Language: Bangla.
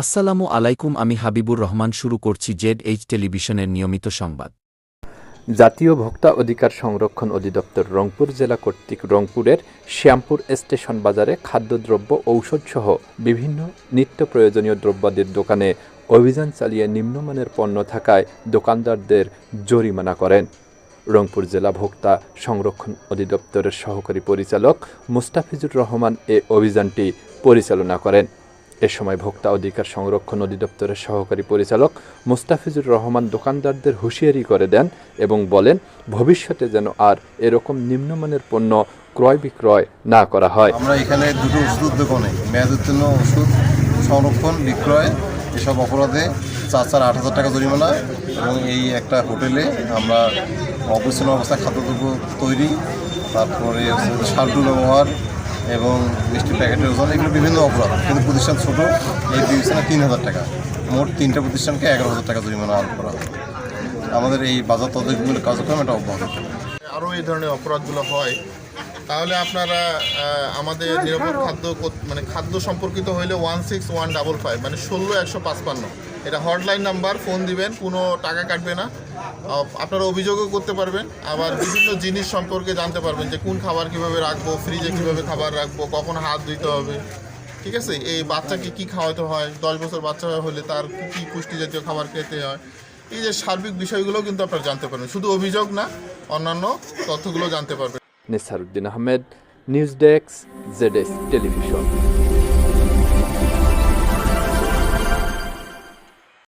আসসালামু আলাইকুম, আমি হাবিবুর রহমান, শুরু করছি জেড এইচ টেলিভিশনের নিয়মিত সংবাদ। জাতীয় ভোক্তা অধিকার সংরক্ষণ অধিদপ্তর রংপুর জেলা কর্তৃক রংপুরের শ্যামপুর স্টেশন বাজারে খাদ্যদ্রব্য, ঔষধসহ বিভিন্ন নিত্য প্রয়োজনীয় দ্রব্যাদির দোকানে অভিযান চালিয়ে নিম্নমানের পণ্য থাকায় দোকানদারদের জরিমানা করেন। রংপুর জেলা ভোক্তা সংরক্ষণ অধিদপ্তরের সহকারী পরিচালক মুস্তাফিজুর রহমান এ অভিযানটি পরিচালনা করেন। এ সময় ভোক্তা অধিকার সংরক্ষণ অধিদপ্তরের সহকারী পরিচালক মুস্তাফিজুর রহমান দোকানদারদের হুঁশিয়ারি করে দেন এবং বলেন, ভবিষ্যতে যেন আর এরকম নিম্নমানের পণ্য ক্রয় বিক্রয় না করা হয়। আমরা এখানে দুটো ওষুধ দোকানে মেয়াদ উত্তীর্ণ ওষুধ সংরক্ষণ, বিক্রয়, এসব অপরাধে চার চার আট হাজার টাকা জরিমানা এবং এই একটা হোটেলে আমরা অপরিচ্ছন্ন অবস্থায় খাদ্যদ্রব্য তৈরি, তারপরে সাল্টু ব্যবহার এবং মিষ্টির প্যাকেটের ওজন এগুলো বিভিন্ন অপরাধ কিন্তু প্রতিষ্ঠান ছোট এই বিবেচনা তিন হাজার টাকা। মোট তিনটা প্রতিষ্ঠানকে এগারো হাজার টাকা জরিমানা আরোপ করা হয় আমাদের এই বাজার তদবির কার্যক্রম এটা অব্যাহত। আরও এই ধরনের অপরাধগুলো হয় তাহলে আপনারা আমাদের নিরাপদ খাদ্য মানে খাদ্য সম্পর্কিত হইলে one six one double five মানে ষোলো একশো পাঁচপান্ন। এটা হটলাইন নাম্বার ফোন দিবেন কোনো টাকা কাটবে না। আপনারা অভিযোগও করতে পারবেন। আবার বিভিন্ন জিনিস সম্পর্কে জানতে পারবেন যে কোন খাবার কীভাবে রাখব ফ্রিজে কীভাবে খাবার রাখব, কখন হাত ধুইতে হবে। ঠিক আছে? এই বাচ্চাকে কি খাওয়াতে হয়? দশ বছর বাচ্চা হলে তার কী পুষ্টি জাতীয় খাবার খেতে হয়? এই যে সার্বিক বিষয়গুলো কিন্তু আপনারা জানতে পারবেন। শুধু অভিযোগ না, অন্যান্য তথ্যগুলো জানতে পারবেন। Nisaruddin Ahmed, news desk, ZS television.